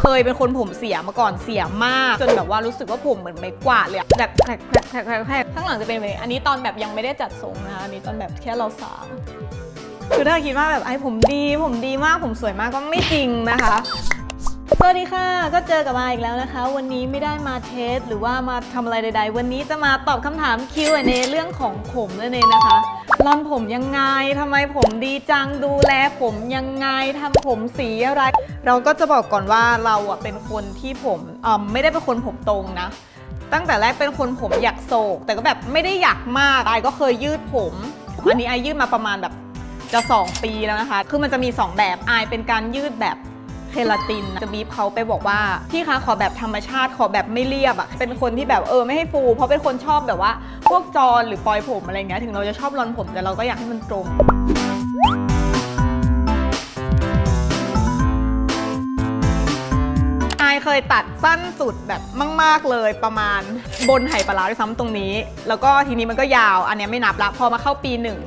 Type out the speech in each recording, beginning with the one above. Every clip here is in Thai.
เคยเป็นคนผมเสียมาก่อนเสียมาก จนแบบว่ารู้สึกว่าผมเหมือนไม้กวาดเลยอะแบบแผลกแผลกแผลกแผลกแผลกข้างหลังจะเป็นแบบนี้อันนี้ตอนแบบยังไม่ได้จัดทรงนะคะอันนี้ตอนแบบแค่เราสาวคือถ้าคิดว่าแบบไอ้ผมดี ผมดีมากผมสวยมากก็ไม่จริงนะคะ สวัสดีค่ะ ก็เจอกับมาอีกแล้วนะคะ วันนี้ไม่ได้มาเทส หรือว่ามาทำอะไรใด ๆ วันนี้จะมาตอบคำถาม Q&A เรื่องของผมนั่นเองนะคะรอนผมยังไงทำไมผมดีจังดูแลผมยังไงทำผมสีอะไร เราก็จะบอกก่อนว่าเราอะเป็นคนที่ผมอ่าไม่ได้เป็นคนผมตรงนะ ตั้งแต่แรกเป็นคนผมอยากโศก แต่ก็แบบไม่ได้อยากมากไอก็เคยยืดผมอันนี้ไอยืดมาประมาณแบบจะ 2 ปีแล้วนะคะ คือมันจะมี 2 แบบไอเป็นการยืดแบบ เคลาตินจะบีบเขาไปบอกว่าพี่คะขอแบบธรรมชาติขอแบบไม่เรียบอะเป็นคนที่แบบเออไม่ให้ฟู เพราะเป็นคนชอบแบบว่า พวกจอนหรือปลอยผมอะไรเงี้ยถึงเราจะชอบรอนผมแต่เราก็อยากให้มันตรงอายเคยตัดสั้นสุดแบบมาก ๆ เลยประมาณบนไหปลาร้าด้วยซ้ำตรงนี้ แล้วก็ทีนี้มันก็ยาวอันนี้ไม่นับละพอมาเข้าปีหนึ่ง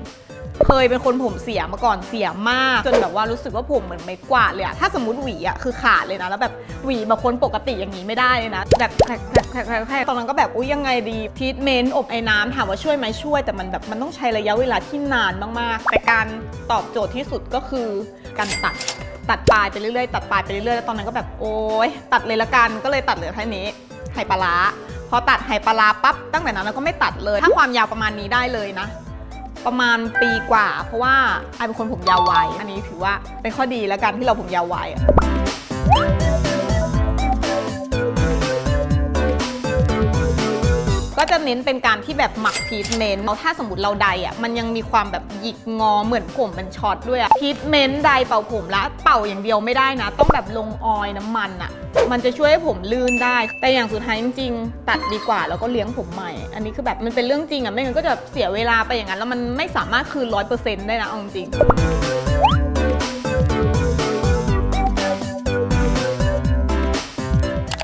เคยเป็นคนผมเสียมาก่อนเสียมาก จนแบบว่ารู้สึกว่าผมเหมือนไม้กวาดเลยอะถ้าสมมติหวีอะคือขาดเลยนะ แล้วแบบหวีมาคนปกติอย่างนี้ไม่ได้เลยนะแบบแผลกแผลกแผลกแผลกตอนนั้นก็แบบอุ้ยยังไงดีทีทเมนต์อบไอ้น้ำถามว่าช่วยไหมช่วย แต่มันแบบมันต้องใช้ระยะเวลาที่นานมากๆ แต่การตอบโจทย์ที่สุดก็คือการตัดตัดปลายไปเรื่อยๆตัดปลายไปเรื่อยๆแล้วตอนนั้นก็แบบโอ๊ยตัดเลยละกันก็เลยตัดเหลือแค่นี้ไหปลาพอตัดไหปลาร้าปั๊บตั้งแต่นั้นเราก็ไม่ตัดเลย ถ้าความยาวประมาณนี้ได้เลยนะ ประมาณปีกว่า เพราะว่าไอเป็นคนผมยาวไวอันนี้ถือว่าเป็นข้อดีแล้วกันที่เราผมยาวไวอะก็จะเน้นเป็นการที่แบบหมักทีทเมนต์เราถ้าสมมติเราไดอะมันยังมีความแบบหยิกงอเหมือนผมเป็นช็อตด้วยอะทีทเมนต์ไดเป่าผมแล้วเป่าอย่างเดียวไม่ได้นะ ต้องแบบลงออยน้ำมันอะ มันจะช่วยให้ผมลื่นได้ แต่อย่างสุดท้ายจริงๆ ตัดดีกว่าแล้วก็เลี้ยงผมใหม่ อันนี้คือแบบมันเป็นเรื่องจริงอะไม่งั้นก็จะเสียเวลาไปอย่างนั้นแล้วมันไม่สามารถคืนร้อยเปอร์เซ็นต์ได้นะเอาจริง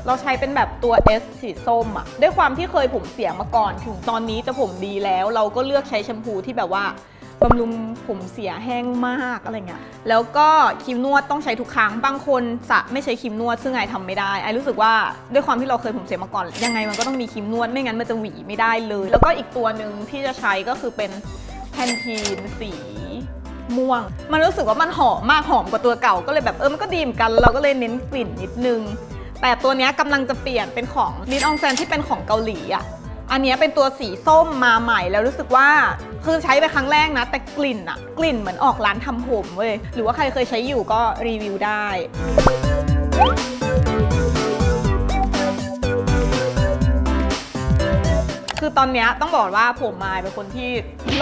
เราใช้เป็นแบบตัว S สีส้มอะด้วยความที่เคยผมเสียมาก่อน ถึงตอนนี้จะผมดีแล้ว เราก็เลือกใช้แชมพูที่แบบว่า บำรุงผมเสียแห้งมากอะไรเงี้ย แล้วก็ครีมนวดต้องใช้ทุกครั้ง บางคนจะไม่ใช้ครีมนวด ซึ่งไอทำไม่ได้ ไอรู้สึกว่าด้วยความที่เราเคยผมเสียมาก่อน ยังไงมันก็ต้องมีครีมนวด ไม่งั้นมันจะหวีไม่ได้เลย แล้วก็อีกตัวหนึ่งที่จะใช้ก็คือเป็นแพนทีนสีม่วง มันรู้สึกว่ามันหอมมากหอมกว่าตัวเก่า ก็เลยแบบเออ มันก็ดีเหมือนกัน เราก็เลยเน้นกลิ่นนิดนึง แต่ตัวนี้กำลังจะเปลี่ยนเป็นของลินอองแซนที่เป็นของเกาหลีอะ อันนี้เป็นตัวสีส้มมาใหม่แล้วรู้สึกว่าคือใช้ไปครั้งแรกนะ แต่กลิ่นอะกลิ่นเหมือนออกร้านทำผมเว้ยหรือว่าใครเคยใช้อยู่ก็รีวิวได้คือตอนนี้ต้องบอกว่าผมมายเป็นคนที่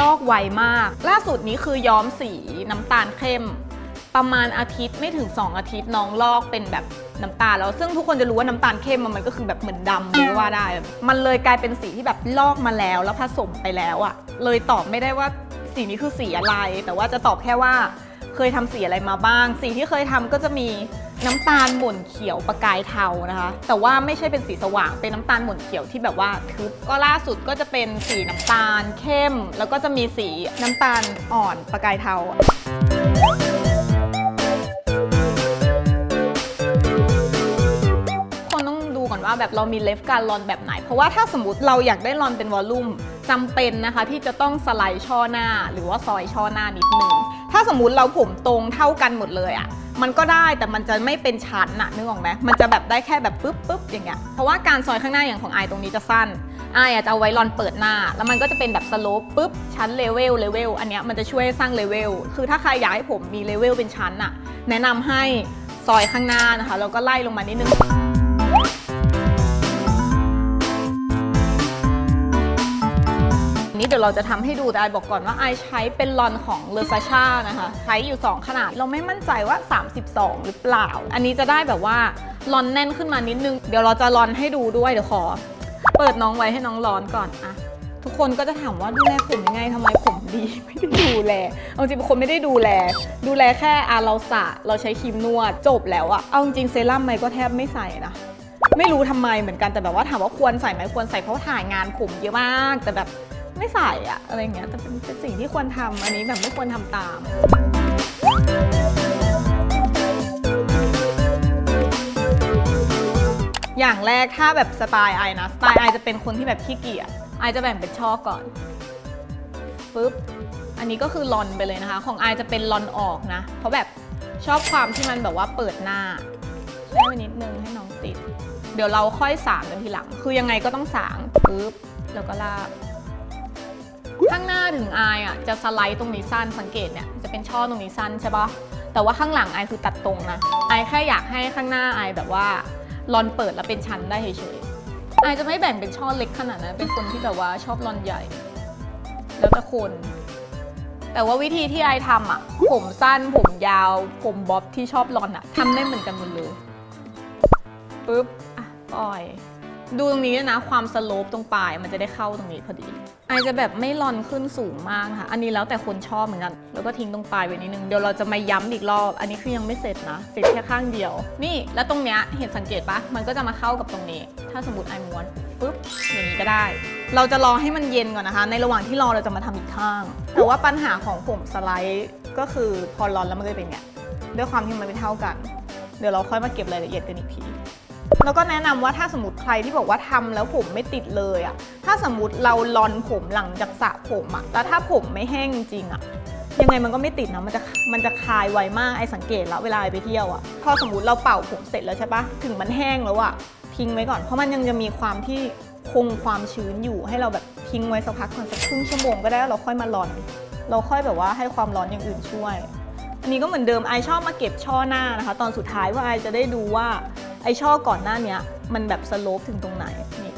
ลอกไวมาก ล่าสุดนี้คือย้อมสีน้ำตาลเข้ม ประมาณอาทิตย์ไม่ถึง 2 อาทิตย์น้องลอกเป็นแบบ น้ำตาลแล้วซึ่งทุกคนจะรู้ว่าน้ำตาลเข้มมันก็คือแบบเหมือนดำเลยว่าได้ มันเลยกลายเป็นสีที่แบบลอกมาแล้วแล้วผสมไปแล้วอะเลยตอบไม่ได้ว่าสีนี้คือสีอะไร แต่ว่าจะตอบแค่ว่าเคยทำสีอะไรมาบ้าง สีที่เคยทำก็จะมีน้ำตาลหม่นเขียวประกายเทานะคะ แต่ว่าไม่ใช่เป็นสีสว่าง เป็นน้ำตาลหม่นเขียวที่แบบว่าทึบก็ล่าสุดก็จะเป็นสีน้ำตาลเข้ม แล้วก็จะมีสีน้ำตาลอ่อนประกายเทา ว่าแบบเรามีเลฟการลอนแบบไหน เพราะว่าถ้าสมมติเราอยากได้ลอนเป็นวอลลุ่มจำเป็นนะคะที่จะต้องสไลด์ช่อหน้า หรือว่าซอยช่อหน้านิดนึงถ้าสมมติเราผมตรงเท่ากันหมดเลยอะ่ะมันก็ได้แต่มันจะไม่เป็นชั้นอะนึกออกไหมมันจะแบบได้แค่แบบปึ๊บปึ๊บอย่างเงี้ยเพราะว่าการซอยข้างหน้าอย่างของไอายตรงนี้จะสั้นไอายอจะเอาไว้ลอนเปิดหน้า แล้วมันก็จะเป็นแบบสโลปปึ๊บชั้นเลเวลเลเวลอันเนี้ยมันจะช่วยสร้างเลเวลคือถ้าใครอยากให้ผมมีเลเวลเป็นชั้นอะแนะนำให้ซอยข้างหน้านะคะแล้วก็ไล่ลงมานิดนึง นี้เดี๋ยวเราจะทำให้ดูแต่ไอบอกก่อนว่าไอใช้เป็นลอนของเลอซาชานะคะ ใช้อยู่ 2 ขนาด เราไม่มั่นใจว่า 32 หรือเปล่า อันนี้จะได้แบบว่าลอนแน่นขึ้นมานิดนึง เดี๋ยวเราจะลอนให้ดูด้วยเดี๋ยวขอ เปิดน้องไว้ให้น้องร้อนก่อนอะทุกคนก็จะถามว่าดูแลผมยังไงทำไมผมดีไม่ได้ดูแลเอาจริงเป็นคนไม่ได้ดูแล ดูแลแค่อาเราสระเราใช้ครีมนวดจบแล้วอะเอาจริงเซรั่มไหมก็แทบไม่ใส่นะไม่รู้ทำไมเหมือนกันแต่แบบว่าถามว่าควรใส่ไหมควรใส่เพราะถ่ายงานผมเยอะมาก แต่แบบ ไม่ใส่อะอะไรเงี้ยแต่เป็นเป็นสิ่งที่ควรทำอันนี้แบบไม่ควรทำตาม อย่างแรกถ้าแบบสไตล์ไอนะสไตล์ไอจะเป็นคนที่แบบขี้เกียจไอจะแบ่งเป็นช่อก่อนปึ๊บอันนี้ก็คือลอนไปเลยนะคะ ของไอจะเป็นลอนออกนะ เพราะแบบชอบความที่มันแบบว่าเปิดหน้าแช่ว้นิดนึงให้น้องติด เดี๋ยวเราค่อยสางกันทีหลัง คือยังไงก็ต้องสางปึ๊บแล้วก็ลาก ข้างหน้าถึงอายอะจะสไลด์ตรงนี้สั้นสังเกตเนี่ยจะเป็นช่อตรงนี้สั้นใช่ปะแต่ว่าข้างหลังอายคือตัดตรงนะอายแค่อยากให้ข้างหน้าอายแบบว่าลอนเปิดแล้วเป็นชั้นได้เฉยๆอายจะไม่แบ่งเป็นช่อเล็กขนาดนั้นเป็นคนที่แบบว่าชอบลอนใหญ่ แล้วแต่คน แต่ว่าวิธีที่ไอายทำอะ ผมสั้นผมยาว ผมบ๊อบที่ชอบลอนอะทำได้เหมือนกันหมดเลยปุ๊บอะปล่อย ดูตรงนี้ด้วยนะความสโลปตรงปลายมันจะได้เข้าตรงนี้พอดีไอจะแบบไม่ลอนขึ้นสูงมากนะคะอันนี้แล้วแต่คนชอบเหมือนกัน แล้วก็ทิ้งตรงปลายไว้นิดนึง เดี๋ยวเราจะมาย้ำอีกรอบ อันนี้คือยังไม่เสร็จนะ เสร็จแค่ข้างเดียว นี่แล้วตรงเนี้ยเห็นสังเกตปะมันก็จะมาเข้ากับตรงนี้ ถ้าสมมติไอม้วนปุ๊บอย่างนี้ก็ได้ เราจะรอให้มันเย็นก่อนนะคะ ในระหว่างที่รอเราจะมาทำอีกข้าง แต่ว่าปัญหาของผมสไลด์ก็คือพอร้อนแล้วมันก็จะเป็นไงด้วยความที่มันไม่เท่ากัน เดี๋ยวเราค่อยมาเก็บรายละเอียดกันอีกที แล้วก็แนะนำว่าถ้าสมมติใครที่บอกว่าทำแล้วผมไม่ติดเลยอะถ้าสมมติเราลอนผมหลังจากสระผมอะแล้วถ้าผมไม่แห้งจริงอะยังไงมันก็ไม่ติดนะ มันจะมันจะคายไวมากไอสังเกตแล้วเวลาไปเที่ยวอะพอสมมติเราเป่าผมเสร็จแล้วใช่ปะถึงมันแห้งแล้วอะทิ้งไว้ก่อนเพราะมันยังจะมีความที่คงความชื้นอยู่ให้เราแบบทิ้งไว้สักพักก่อนสักครึ่งชั่วโมงก็ได้เราค่อยมาลอน เราค่อยแบบว่าให้ความร้อนอย่างอื่นช่วย อันนี้ก็เหมือนเดิมไอชอบมาเก็บช่อหน้านะคะ ตอนสุดท้ายว่าไอจะได้ดูว่า ไอช่อก่อนหน้าเนี้ยมันแบบสโลปถึงตรงไหนนี่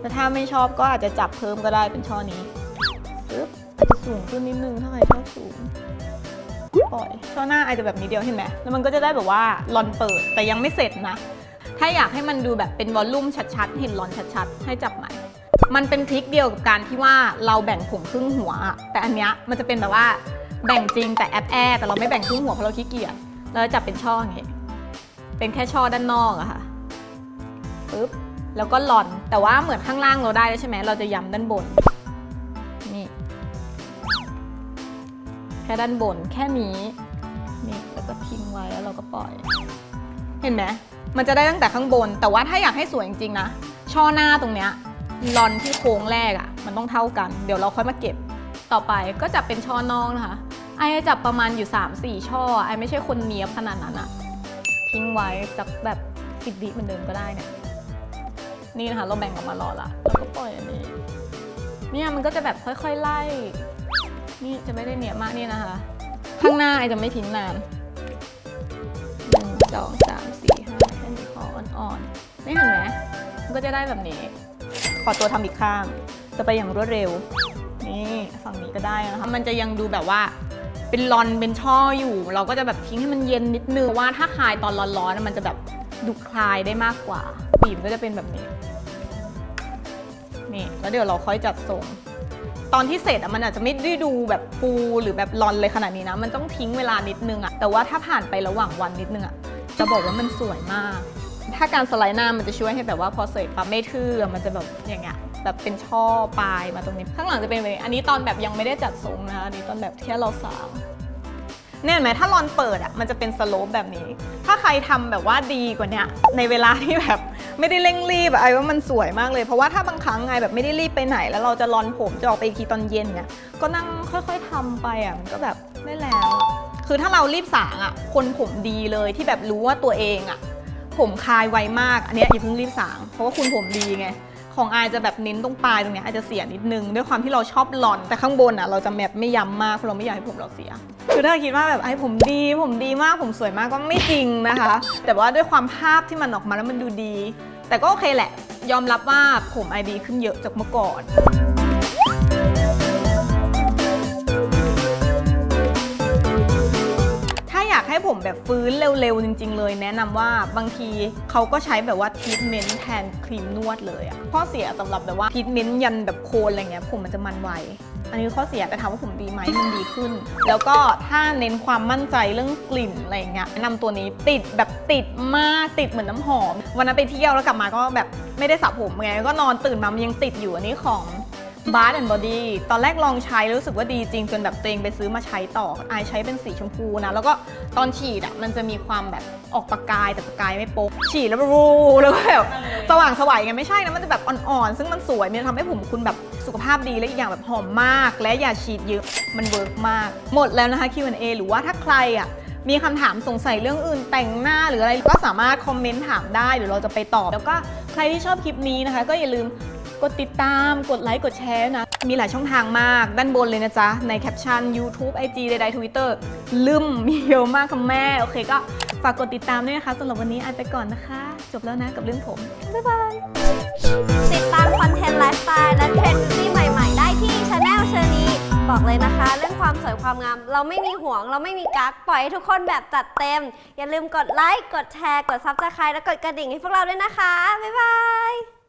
แต่ถ้าไม่ชอบก็อาจจะจับเพิ่มก็ได้เป็นช่อนี้ปึ๊บอาจจะสูงขึ้นนิดนึงถ้าใครชอบสูงปล่อยช่อหน้าไอจะแบบนี้เดียวเห็นไหมแล้วมันก็จะได้แบบว่าลอนเปิดแต่ยังไม่เสร็จนะ ถ้าอยากให้มันดูแบบเป็นวอลลุ่มชัดๆ เห็นลอนชัดๆ ให้จับใหม่ มันเป็นทริคเดียวกับการที่ว่าเราแบ่งผมครึ่งหัวอะแต่อันเนี้ยมันจะเป็นแบบว่าแบ่งจริงแต่แอบแอบแต่เราไม่แบ่งครึ่งหัวเพราะเราขี้เกียจเราจะจับเป็นช่ออย่างงี้ เป็นแค่ช่อด้านนอกอะค่ะปึ๊บแล้วก็หล่อนแต่ว่าเหมือนข้างล่างเราได้ใช่ไหมเราจะย้ำด้านบนนี่แค่ด้านบนแค่นี้นี่แล้วก็ทิ้งไว้แล้วเราก็ปล่อย เห็นไหมมันจะได้ตั้งแต่ข้างบน แต่ว่าถ้าอยากให้สวยจริงๆนะช่อหน้าตรงเนี้ยลอนที่โค้งแรกอะ่ะ มันต้องเท่ากัน เดี๋ยวเราค่อยมาเก็บต่อไปก็จับเป็นช่อนอกนะคะไอจะจับประมาณอยู่ 3-4 ช่อไอไม่ใช่คนเนี้ยบขนาดนั้นอะ ทิ้งไว้สักแบบสิบวิเหมือนเดิมก็ได้เนี่ยนี่นะคะ เราแบ่งออกมารอละแล้วก็ปล่อยอันนี้ เนี่ยมันก็จะแบบค่อยๆไล่ นี่จะไม่ได้เหนียบมากนี่นะคะ ข้างหน้าไอจะไม่ทิ้งนานหนึ่งสองสามสี่ห้าแค่นี้พออ่อนๆไม่เห็นไหมมันก็จะได้แบบนี้ ขอตัวทำอีกข้าง จะไปอย่างรวดเร็ว นี่ฝั่งนี้ก็ได้นะคะ มันจะยังดูแบบว่า เป็นลอนเป็นช่ออยู่ เราก็จะแบบทิ้งให้มันเย็นนิดนึงว่าถ้าคลายตอนร้อนๆมันจะแบบดูคลายได้มากกว่าปีมก็จะเป็นแบบนี้นี่แล้วเดี๋ยวเราค่อยจัดทรงตอนที่เสร็จอะมันอาจจะไม่ได้ดูแบบฟูหรือแบบรอนเลยขนาดนี้นะ มันต้องทิ้งเวลานิดนึงอะแต่ว่าถ้าผ่านไประหว่างวันนิดนึงอะจะบอกว่ามันสวยมาก ถ้าการสไลด์หน้ามันจะช่วยให้แบบว่าพอเสร็จปั๊บไม่ทื่อมันจะแบบอย่างเงี้ย แบบเป็นช่อปลายมาตรงนี้ ข้างหลังจะเป็นแบบนี้ อันนี้ตอนแบบยังไม่ได้จัดทรงนะคะอันนี้ตอนแบบแค่เราสาวเนี่ยเห็นไหมถ้ารอนเปิดอะมันจะเป็นสโลปแบบนี้ ถ้าใครทำแบบว่าดีกว่านี้ในเวลาที่แบบไม่ได้เร่งรีบอะไอ้ว่ามันสวยมากเลย เพราะว่าถ้าบางครั้งไงแบบไม่ได้รีบไปไหน แล้วเราจะรอนผมจะออกไปอีกทีตอนเย็นเนี่ยก็นั่งค่อย ๆทำไปอะมันก็แบบได้แล้วคือถ้าเรารีบสางอะคนผมดีเลยที่แบบรู้ว่าตัวเองอะผมคลายไวมากอันนี้อย่าเพิ่งรีบสาง เพราะว่าคุณผมดีไง ของอายจะแบบเน้นตรงปลายตรงเนี้ยอาจจะเสียนิดนึง ด้วยความที่เราชอบหลอน แต่ข้างบนอะเราจะแมปไม่ย้ำมากเพราะเราไม่อยากให้ผมเราเสีย คือถ้าคิดว่าแบบไอ้ผมดี ผมดีมากผมสวยมากก็ไม่จริงนะคะ แต่ว่าด้วยความภาพที่มันออกมาแล้วมันดูดี แต่ก็โอเคแหละ ยอมรับว่าผมไอดีขึ้นเยอะจากเมื่อก่อน ผมแบบฟื้นเร็วๆ จริง ๆ เลย แนะนำว่าบางทีเขาก็ใช้แบบว่าทีทเมนต์แทนครีมนวดเลยอะข้อเสียสำหรับแบบว่าทีทเมนต์ยันแบบโคนอะไรเงี้ยผมมันจะมันไวอันนี้ข้อเสียแต่ถามว่าผมดีไหมมันดีขึ้น แล้วก็ถ้าเน้นความมั่นใจเรื่องกลิ่นอะไรเงี้ยแนะนำตัวนี้ติดแบบติดมากติดเหมือนน้ำหอม วันนั้นไปเที่ยวแล้วกลับมาก็แบบไม่ได้สระผมไงก็นอนตื่นมามันยังติดอยู่อันนี้ของ บาร์แอนด์บอดี้ตอนแรกลองใช้แล้วรู้สึกว่าดีจริง จนแบบตัวเองไปซื้อมาใช้ต่ออายใช้เป็นสีชมพูนะ แล้วก็ตอนฉีดอะมันจะมีความแบบออกประกายแต่ประกายไม่โป๊กฉีดแล้วรูแล้วก็แบบสว่างสวยไงไม่ใช่นะ มันจะแบบอ่อนๆ ซึ่งมันสวยมันจะทำให้ผมคุณแบบสุขภาพดีและอีกอย่างแบบหอมมาก และอย่าฉีดเยอะมันเวิร์กมาก หมดแล้วนะคะ Q&A หรือว่าถ้าใครอะมีคำถามสงสัยเรื่องอื่นแต่งหน้าหรืออะไรก็สามารถคอมเมนต์ถามได้เดี๋ยวเราจะไปตอบ แล้วก็ใครที่ชอบคลิปนี้นะคะ ก็อย่าลืม กดติดตาม กดไลค์ กดแชร์นะ มีหลายช่องทางมาก ด้านบนเลยนะจ๊ะ ในแคปชั่น YouTube IG ใดๆ Twitter ลืมมีเยอะมากค่ะแม่ โอเคก็ฝากกดติดตามด้วยนะคะสำหรับวันนี้อายไปก่อนนะคะ จบแล้วนะกับเรื่องผม บ๊ายบาย ติดตามคอนเทนต์ไลฟ์สไตล์และเทรนด์บิวตี้ใหม่ๆ ได้ที่ช anel เชอรีบอกเลยนะคะ เรื่องความสวยความงาม เราไม่มีห่วง เราไม่มีกักปล่อยให้ทุกคนแบบจัดเต็ม อย่าลืมกดไลค์ กดแชร์ กด subscribe และกดกระดิ่งให้พวกเราด้วยนะคะ บ๊ายบาย